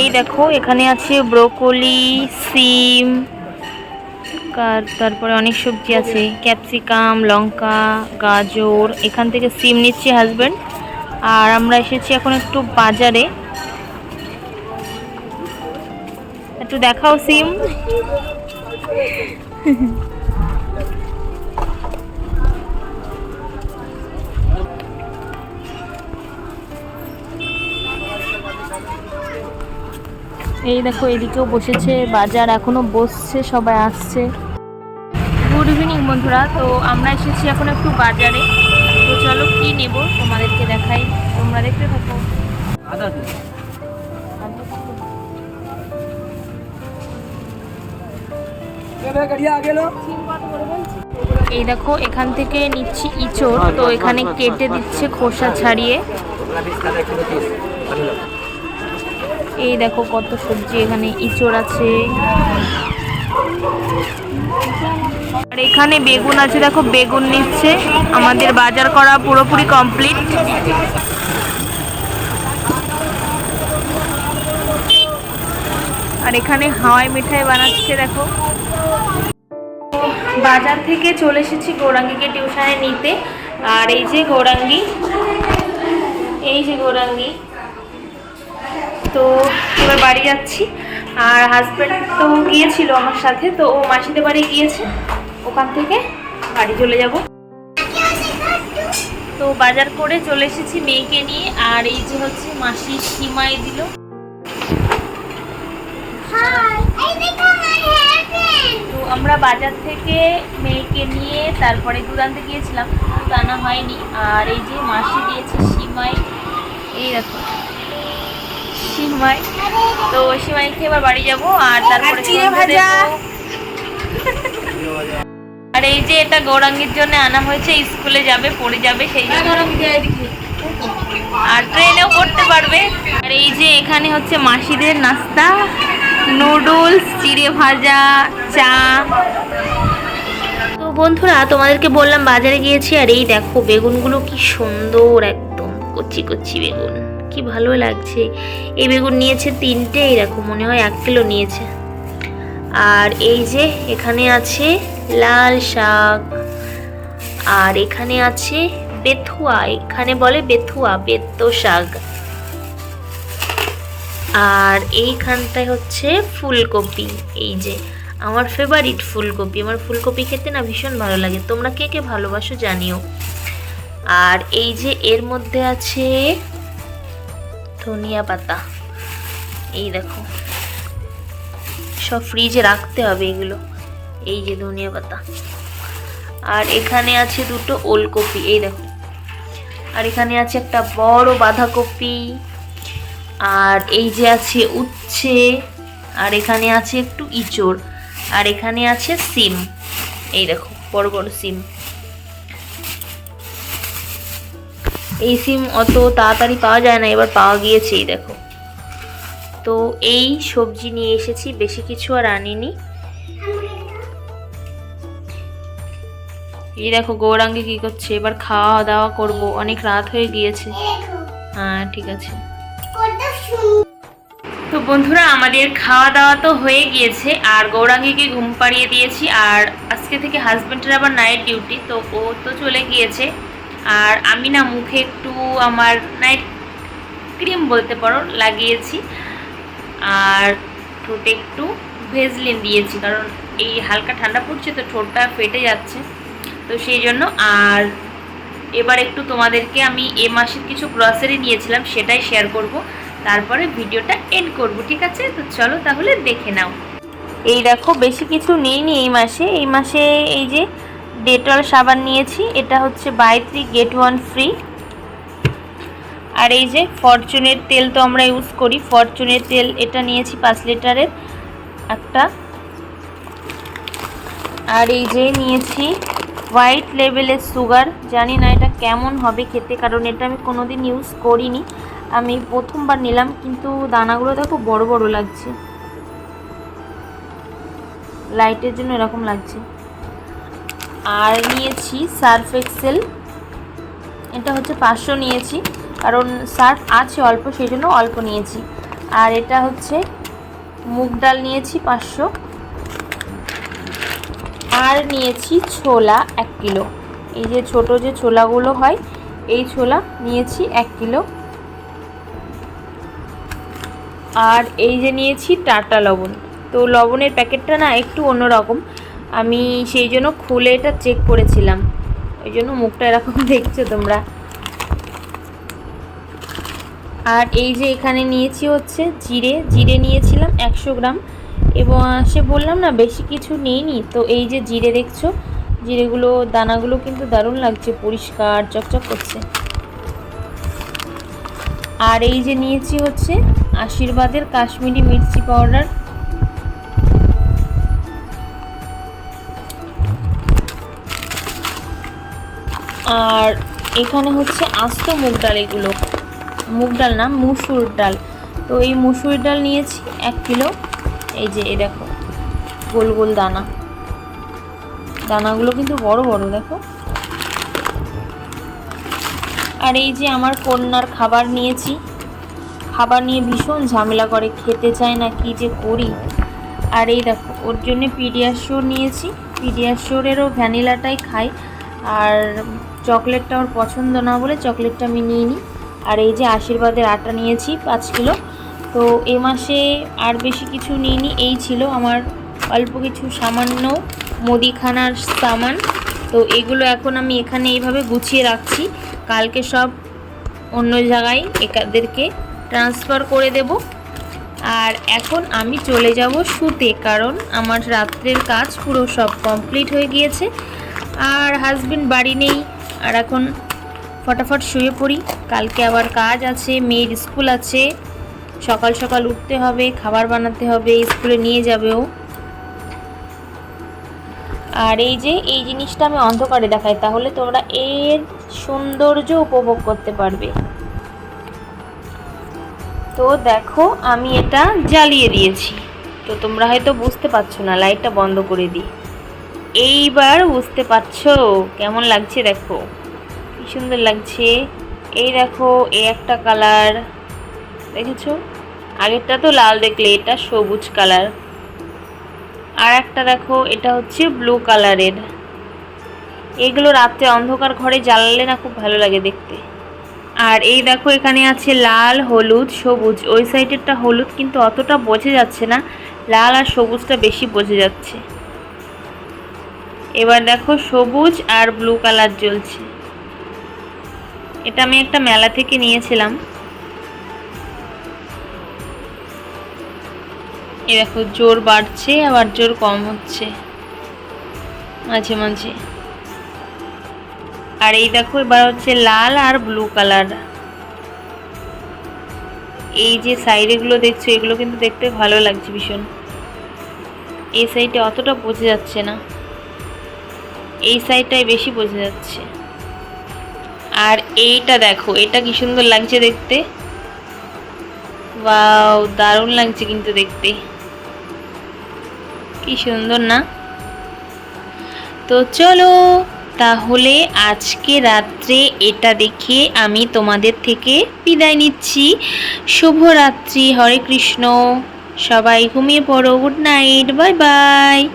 এই দেখো, এখানে আছে ব্রোকলি, সিম তারপরে অনেক সবজি আছে। ক্যাপসিকাম, লঙ্কা, গাজর, এখান থেকে সিম নিচ্ছি হাজবেন্ড আর আমরা এসেছি এখন একটু বাজারে। একটু দেখাও সিম। এই দেখো, এদিকেও বসেছে, বাজার এখনও বসছে, সবাই আসছে। গুড ইভিনিং বন্ধুরা, তো আমরা এসেছি এখন একটু বাজারে। তো চলো, কি নেব তোমাদেরকে দেখাই। তোমরা দেখতে থাকো। এই দেখো, এখান থেকে নিচ্ছি ইচড়। তো এখানে কেটে দিচ্ছে খোসা ছাড়িয়ে। এই দেখো কত সবজি, এখানে ইচড় আছে। আর এখানে বেগুন আছে, দেখো বেগুন নিচ্ছে। আমাদের বাজার করা পুরোপুরি কমপ্লিট আর এখানে হাওয়াই মিঠাই বানাচ্ছে, দেখো। বাজার থেকে চলে এসেছি গৌরাঙ্গিকে টিউশনে নিতে। আর এই যে গৌরাঙ্গি, এই যে গৌরাঙ্গী। তো এবার বাড়ি যাচ্ছি। আর হাজব্যান্ড তো গিয়েছিল আমার সাথে, তো ও মাসিদের বাড়ি গিয়েছে। ওখান থেকে বাড়ি চলে যাব। তো বাজার করে চলে এসেছি মেয়েকে নিয়ে, আর এই যে হচ্ছে মাসি সীমাই দিল। তো আমরা বাজার থেকে মেয়েকে নিয়ে তারপরে দুধ আনতে গিয়েছিলাম দুধ আনা হয়নি। আর এই যে মাসি দিয়েছে সিমাই, এই দেখো। সিমাই। তো সিমাই খেয়ে এবার বাড়ি যাব আর তারপরে চিড়ে ভাজা। আর এই যে এটা গৌরাঙ্গীর জন্য আনা হয়েছে স্কুলে যাবে পড়ে যাবে সেই জন্য। আর ট্রেনেও পড়তে পারবে। আর এই যে এখানে হচ্ছে মাসিদের নাস্তা নুডলস চিড়ে ভাজা চা। তো বন্ধুরা তোমাদেরকে বললাম বাজারে গিয়েছি আর এই দেখো বেগুনগুলো কি সুন্দর একদম কচি কচি বেগুন। কি ভালো লাগছে। এই বেগুন নিয়েছে তিনটে, এরকম মনে হয় এক কিলো নিয়েছে। আর এই যে এখানে আছে লাল শাক, আর এখানে আছে বেথুয়া, এখানে বলে বেথুয়া, বেত্ত শাক। আর এইখানটায় হচ্ছে ফুলকপি, এই যে আমার ফেভারিট ফুলকপি। আমার ফুলকপি খেতে না ভীষণ ভালো লাগে। তোমরা কে কে ভালোবাসো জানিও। আর এই যে এর মধ্যে আছে ধনিয়া পাতা। এই দেখো। সব ফ্রিজে রাখতে হবে এগুলো। এই যে ধনিয়া পাতা। আর এখানে আছে দুটো ওলকপি, এই দেখো। আর এখানে আছে একটা বড় বাঁধাকপি। আর এই যে আছে উচ্ছে। আর এখানে আছে একটু ইঁচড়। আর এখানে আছে সিম। এই দেখো, বড় বড় সিম। এই সিম অত তাড়াতাড়ি পাওয়া যায় না, এবার পাওয়া গিয়েছে এই দেখো। তো এই সবজি নিয়ে এসেছি, বেশি কিছু আর আনিনি। এই দেখো, গৌরাঙ্গে কি করছে? এবার খাওয়া দাওয়া করব। অনেক রাত হয়ে গিয়েছে। হ্যাঁ ঠিক আছে। তো বন্ধুরা, আমাদের খাওয়া দাওয়া তো হয়ে গিয়েছে, আর গৌরাঙ্গীকে ঘুম পাড়িয়ে দিয়েছি, আর আজকে থেকে হাজব্যান্ডের আবার নাইট ডিউটি তো ও তো চলে গিয়েছে। আর আমি না মুখে একটু আমার নাইট ক্রিম বলতে পারো, লাগিয়েছি। আর ঠোঁটে একটু ভেজলিন দিয়েছি, কারণ এই হালকা ঠান্ডা পড়ছে তো ঠোঁটটা ফেটে যাচ্ছে। তো সেই জন্য, আর এবার একটু তোমাদেরকে আমি এ মাসের কিছু গ্রসারি নিয়েছিলাম, সেটাই শেয়ার করব। তারপরে ভিডিওটা এন্ড করব, ঠিক আছে? তো চলো তাহলে দেখে নাও। এই দেখো, বেশি কিছু নিইনি এই মাসে। এই মাসে এই যে ডেটল সাবান নিয়েছি, এটা হচ্ছে buy three, get one free. আর এই যে ফরচুনের তেল তো আমরা ইউজ করি, ফরচুনের তেল এটা নিয়েছি পাঁচ লিটারের একটা। আর এই যে নিয়েছি হোয়াইট লেভেলের সুগার, জানি না এটা কেমন হবে খেতে, কারণ এটা আমি কোনোদিন ইউজ করিনি। আমি প্রথমবার নিলাম, কিন্তু দানাগুলো দেখো বড় বড় লাগছে। লাইটের জন্য এরকম লাগছে। আর নিয়েছি সার্ফ এক্সেল। এটা হচ্ছে পাঁচশো নিয়েছি। কারণ সার্ফ আছে অল্প, সেই জন্য অল্প নিয়েছি। আর এটা হচ্ছে মুগ ডাল নিয়েছি পাঁচশো। আর নিয়েছি ছোলা এক কিলো। এই যে ছোট যে ছোলাগুলো হয়, এই ছোলা নিয়েছি এক কিলো। আর এই যে নিয়েছি টাটা লবণ। তো লবণের প্যাকেটটা না একটু অন্যরকম। আমি সেই জন্য খুলে এটা চেক করেছিলাম। ওই জন্য মুখটা এরকম দেখছ তোমরা। আর এই যে এখানে নিয়েছি হচ্ছে জিরে। জিরে নিয়েছিলাম একশো গ্রাম। এবং সে বললাম না, বেশি কিছু নিইনি। তো এই যে জিরে দেখছ, জিরেগুলো, দানাগুলো কিন্তু দারুণ লাগছে, পরিষ্কার, চকচক করছে। আর এই যে নিয়েছি হচ্ছে আশীর্বাদের কাশ্মীরি মির্চি পাউডার। আর এখানে হচ্ছে আস্ত মুগ ডাল এগুলো। মুগ ডাল না, মুসুর ডাল। তো এই মুসুর ডাল নিয়েছি এক কিলো। এই যে এই দেখো, গোল গোল দানা। দানাগুলো কিন্তু বড় বড়, দেখো। আর এই যে আমার কন্যার খাবার নিয়েছি। খাবার নিয়ে ভীষণ ঝামেলা করে, খেতে চায় না কি যে করি। আর এই দেখো, ওর জন্য পিডিয়াশোর নিয়েছি। পিডিয়াশোরেরও ভ্যানিলাটাই খাই। আর চকলেটটা ওর পছন্দ না বলে চকলেটটা আমি নিয়ে নিই আর এই যে আশীর্বাদের আটা নিয়েছি, পাঁচ কিলো। তো এ মাসে আর বেশি কিছু নিইনি, এই ছিল আমার অল্প কিছু সামান্য মুদিখানার সামান। তো এগুলো এখন আমি এখানে এইভাবে গুছিয়ে রাখছি। কালকে সব অন্য জায়গায় একাদেরকে ট্রান্সফার করে দেব। আর এখন আমি চলে যাব শুতে, কারণ আমার রাত্রের কাজ পুরো সব কমপ্লিট হয়ে গিয়েছে। আর হাজবেন্ড বাড়ি নেই আর এখন ফটাফট শুয়ে পড়ি। কালকে আবার কাজ আছে, মেয়ের স্কুল আছে। সকাল সকাল উঠতে হবে, খাবার বানাতে হবে, স্কুলে নিয়ে যাবে ও। আর এই যে, এই জিনিসটা আমি অন্ধকারে দেখাই, তাহলে তোমরা এর সৌন্দর্য উপভোগ করতে পারবে। তো দেখো, আমি এটা জ্বালিয়ে দিয়েছি। তো তোমরা হয়তো বুঝতে পারছ না, লাইটটা বন্ধ করে দিই। এইবার বুঝতে পারছ কেমন লাগছে দেখো। কি সুন্দর লাগছে। এই দেখো, এই একটা কালার। দেখেছ? আগেরটা তো লাল দেখলে, এটা সবুজ কালার। আর একটা দেখো, এটা হচ্ছে ব্লু কালারের। এগুলো রাত্রে অন্ধকার ঘরে জ্বালালে না খুব ভালো লাগে দেখতে। আর এই দেখো, এখানে আছে লাল, হলুদ, সবুজ। ওই সাইডেরটা হলুদ কিন্তু অতটা বোঝা যাচ্ছে না। লাল আর সবুজটা বেশি বোঝা যাচ্ছে। এবার দেখো সবুজ আর ব্লু কালার জ্বলছে। এটা আমি একটা মেলা থেকে নিয়েছিলাম। এ দেখো, জোর বাড়ছে, আবার জোর কম হচ্ছে। মাঝে মাঝে। আর এই দেখো, এবার হচ্ছে লাল আর ব্লু কালার এই যে সাইডেগুলো দেখছ, এগুলো কিন্তু দেখতে ভালো লাগছে ভীষণ। এই সাইডে অতটা বোঝা যাচ্ছে না। এই সাইডটাই বেশি বোঝা যাচ্ছে। আর এইটা দেখো, এটা কি সুন্দর লাগছে দেখতে? ওয়াও, দারুণ লাগছে কিন্তু দেখতে। কি সুন্দর না? তো চলো, তাহলে আজকে রাত্রে এটা দেখে আমি তোমাদের থেকে বিদায় নিচ্ছি। শুভরাত্রি, হরে কৃষ্ণ। সবাই ঘুমিয়ে পড়ো গুড নাইট বাই বাই